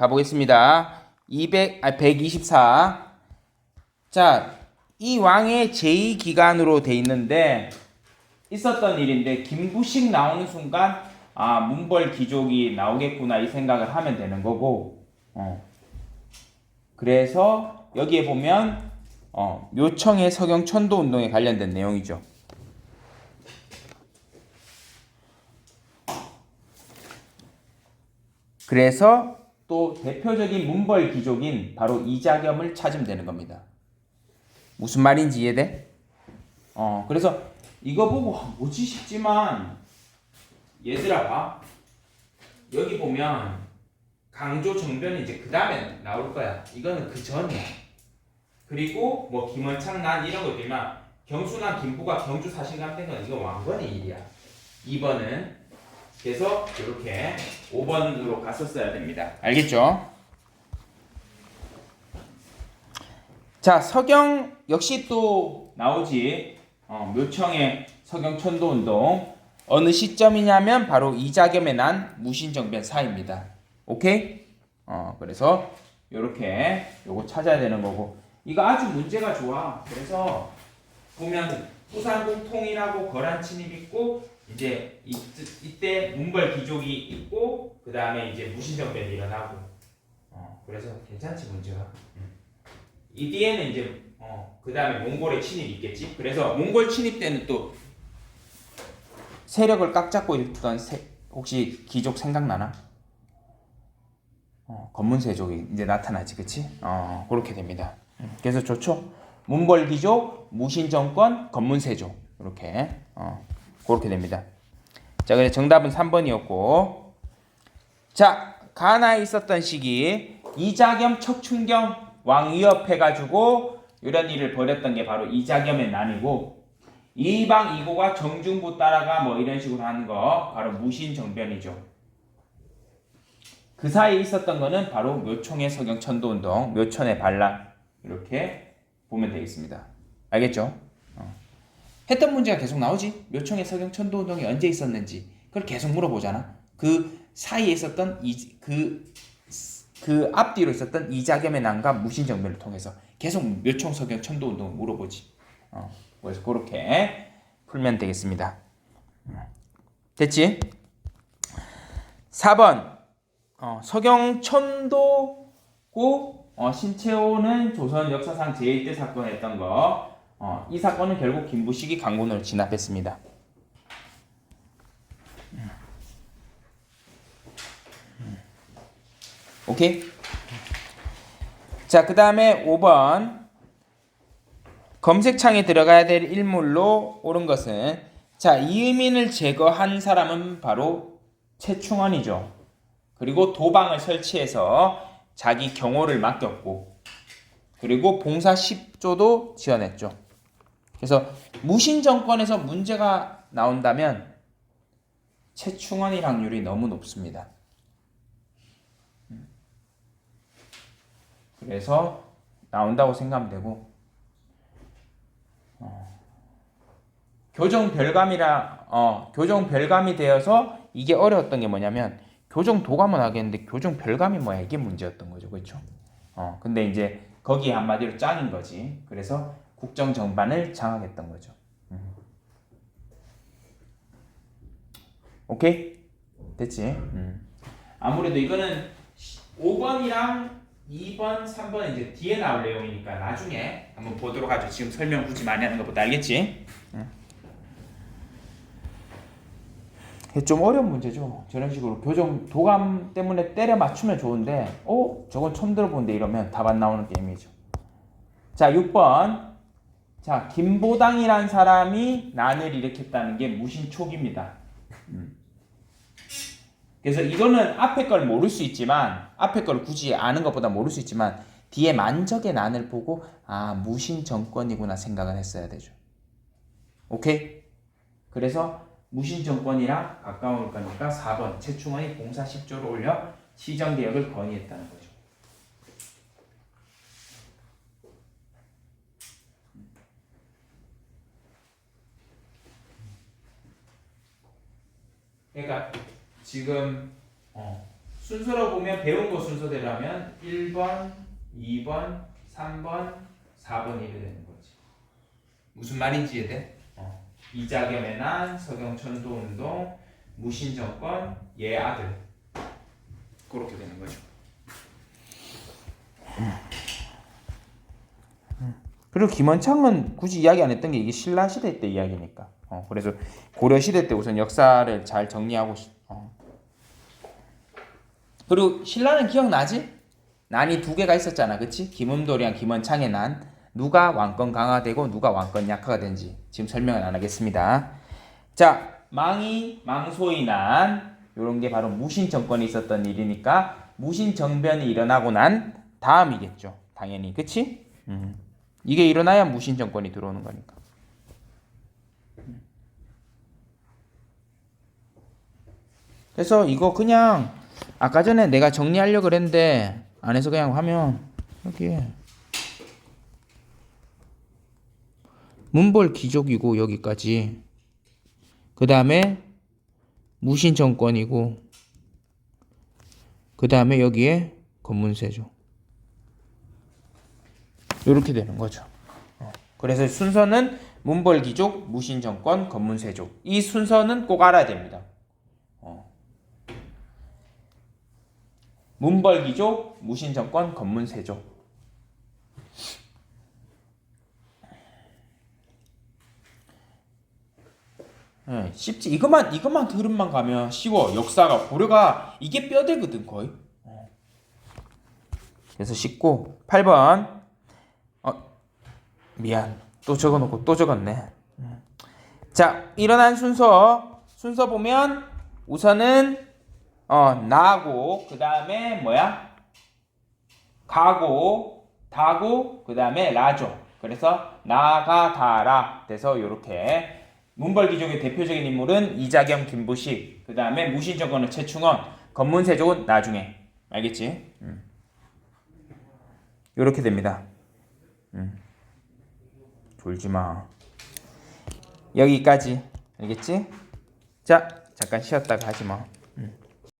가보겠습니다. 200, 아, 124. 자, 이 왕의 제2기간으로 돼 있는데, 있었던 일인데, 김부식 나오는 순간, 아, 문벌 귀족이 나오겠구나, 이 생각을 하면 되는 거고, 어. 그래서, 여기에 보면, 어, 묘청의 서경 천도 운동에 관련된 내용이죠. 그래서 또 대표적인 문벌 귀족인 바로 이자겸을 찾으면 되는 겁니다. 무슨 말인지 이해돼? 어, 그래서 이거 보고 아, 뭐지 싶지만 얘들아 봐. 여기 보면 강조 정변이 이제 그 다음에 나올 거야. 이거는 그 전이야. 그리고 뭐 김원창 난 이런 거 보면 경수나 김부가 경주 사신감 된건 이거 왕건의 일이야. 2번은 그래서 이렇게 5번으로 갔었어야 됩니다. 알겠죠? 자, 서경 역시 또 나오지. 어, 묘청의 서경 천도 운동. 어느 시점이냐면 바로 이자겸에 난 무신정변 사입니다. 오케이? 어, 그래서 이렇게 요거 찾아야 되는 거고. 이거 아주 문제가 좋아. 그래서 보면 부산공통이라고 거란 침입 있고 이제 이, 이때 문벌 귀족이 있고 그 다음에 이제 무신정변이 일어나고 어, 그래서 괜찮지 문제가 음. 이 뒤에는 이제 어, 그 다음에 몽골의 침입이 있겠지 그래서 몽골 침입 때는 또 세력을 꽉 잡고 있던 세, 혹시 귀족 생각나나? 어, 검문세족이 이제 나타나지 그치? 어, 그렇게 됩니다 음, 그래서 좋죠 문벌 귀족, 무신정권, 검문세족 이렇게 어. 그렇게 됩니다. 자, 그래 정답은 3번이었고. 자, 가나에 있었던 시기 이자겸 척춘경 왕 위협 해 가지고 이런 일을 벌였던 게 바로 이자겸의 난이고 이방 이고가 정중부 따라가 뭐 이런 식으로 하는 거 바로 무신정변이죠. 그 사이에 있었던 거는 바로 묘총의 서경 천도 운동, 묘천의 반란 이렇게 보면 되겠습니다. 알겠죠? 했던 문제가 계속 나오지. 묘청의 서경 천도 운동이 언제 있었는지 그걸 계속 물어보잖아. 그 사이에 있었던 이그그 앞뒤로 있었던 이자겸의 난과 무신정변을 통해서 계속 묘청 서경 천도 운동을 물어보지. 어, 그래서 그렇게 풀면 되겠습니다. 됐지? 4번 어, 서경 천도고 어, 신채호는 조선 역사상 제1대 사건 했던 거 어, 이 사건은 결국 김부식이 강군을 진압했습니다. 오케이? 자, 그 다음에 5번. 검색창에 들어가야 될 일물로 옳은 것은 자, 이의민을 제거한 사람은 바로 최충원이죠. 그리고 도방을 설치해서 자기 경호를 맡겼고 그리고 봉사 10조도 지어냈죠. 그래서 무신 정권에서 문제가 나온다면 최충원일 확률이 너무 높습니다. 그래서 나온다고 생각하면 되고 어, 교정 별감이라 어, 교정 별감이 되어서 이게 어려웠던 게 뭐냐면 교정 도감은 하겠는데 교정 별감이 뭐야 이게 문제였던 거죠 그렇죠? 어, 근데 이제 거기에 한마디로 짱인 거지 그래서 국정 정반을 장악했던 거죠. 음. 오케이? 됐지? 음. 아무래도 이거는 5번이랑 2번, 3번 이제 뒤에 나올 내용이니까 나중에 한번 보도록 하죠. 지금 설명 굳이 많이 하는 것보다 알겠지? 음. 좀 어려운 문제죠. 저런 식으로 교정 도감 때문에 때려 맞추면 좋은데, 어 저건 처음 들어보는데 이러면 답 안 나오는 게임이죠. 자, 6번 자, 김보당이란 사람이 난을 일으켰다는 게 무신촉입니다. 음. 그래서 이거는 앞에 걸 모를 수 있지만 앞에 걸 굳이 아는 것보다 모를 수 있지만 뒤에 만적의 난을 보고 아 무신 정권이구나 생각을 했어야 되죠. 오케이? 그래서 무신 정권이랑 가까울 거니까 4번 최충원이 봉사 10조를 올려 시정 개혁을 건의했다는 거죠. 그러니까 지금 어, 순서로 보면 배운 거 순서대로 하면 1번, 2번, 3번, 4번 이렇게 되는 거지. 무슨 말인지 이해돼? 어. 이자겸의 난, 서경천도운동, 무신정권, 얘 아들. 그렇게 되는 거죠. 그리고 김원창은 굳이 이야기 안 했던 게 이게 신라 시대 때 이야기니까. 어, 그래서 고려 시대 때 우선 역사를 잘 정리하고 싶. 어. 그리고 신라는 기억나지? 난이 두 개가 있었잖아, 그치? 김음돌이랑 김원창의 난 누가 왕권 강화되고 누가 왕권 약화가 된지 지금 설명은 안 하겠습니다. 자, 망이 망소의 난 이런 게 바로 무신 정권이 있었던 일이니까 무신 정변이 일어나고 난 다음이겠죠, 당연히? 음. 이게 일어나야 무신 정권이 들어오는 거니까. 그래서 이거 그냥 아까 전에 내가 정리하려고 그랬는데 안에서 그냥 하면 여기에 문벌 귀족이고 여기까지 그 다음에 무신 정권이고 그 다음에 여기에 검문세죠. 이렇게 되는 거죠. 어. 그래서 순서는 문벌 귀족, 무신 정권, 검문세족 이 순서는 꼭 알아야 됩니다. 어. 문벌 귀족, 무신 정권, 검문세족. 예, 쉽지. 이것만 이것만 들음만 가면 쉬워. 역사가 고려가 이게 뼈대거든 거의. 어. 그래서 쉽고 8번. 어 미안. 또 적어놓고 또 적었네. 음. 자 일어난 순서 순서 보면 우선은 어 나고 그 다음에 뭐야 가고 다고 그 다음에 라죠. 그래서 나가 다라 돼서 이렇게 문벌귀족의 대표적인 인물은 이자겸, 김부식, 그 다음에 무신정권은 최충원, 검문세족은 나중에 알겠지? 음. 이렇게 됩니다. 음. 졸지 마. 여기까지 알겠지? 자 잠깐 쉬었다가 하지 뭐.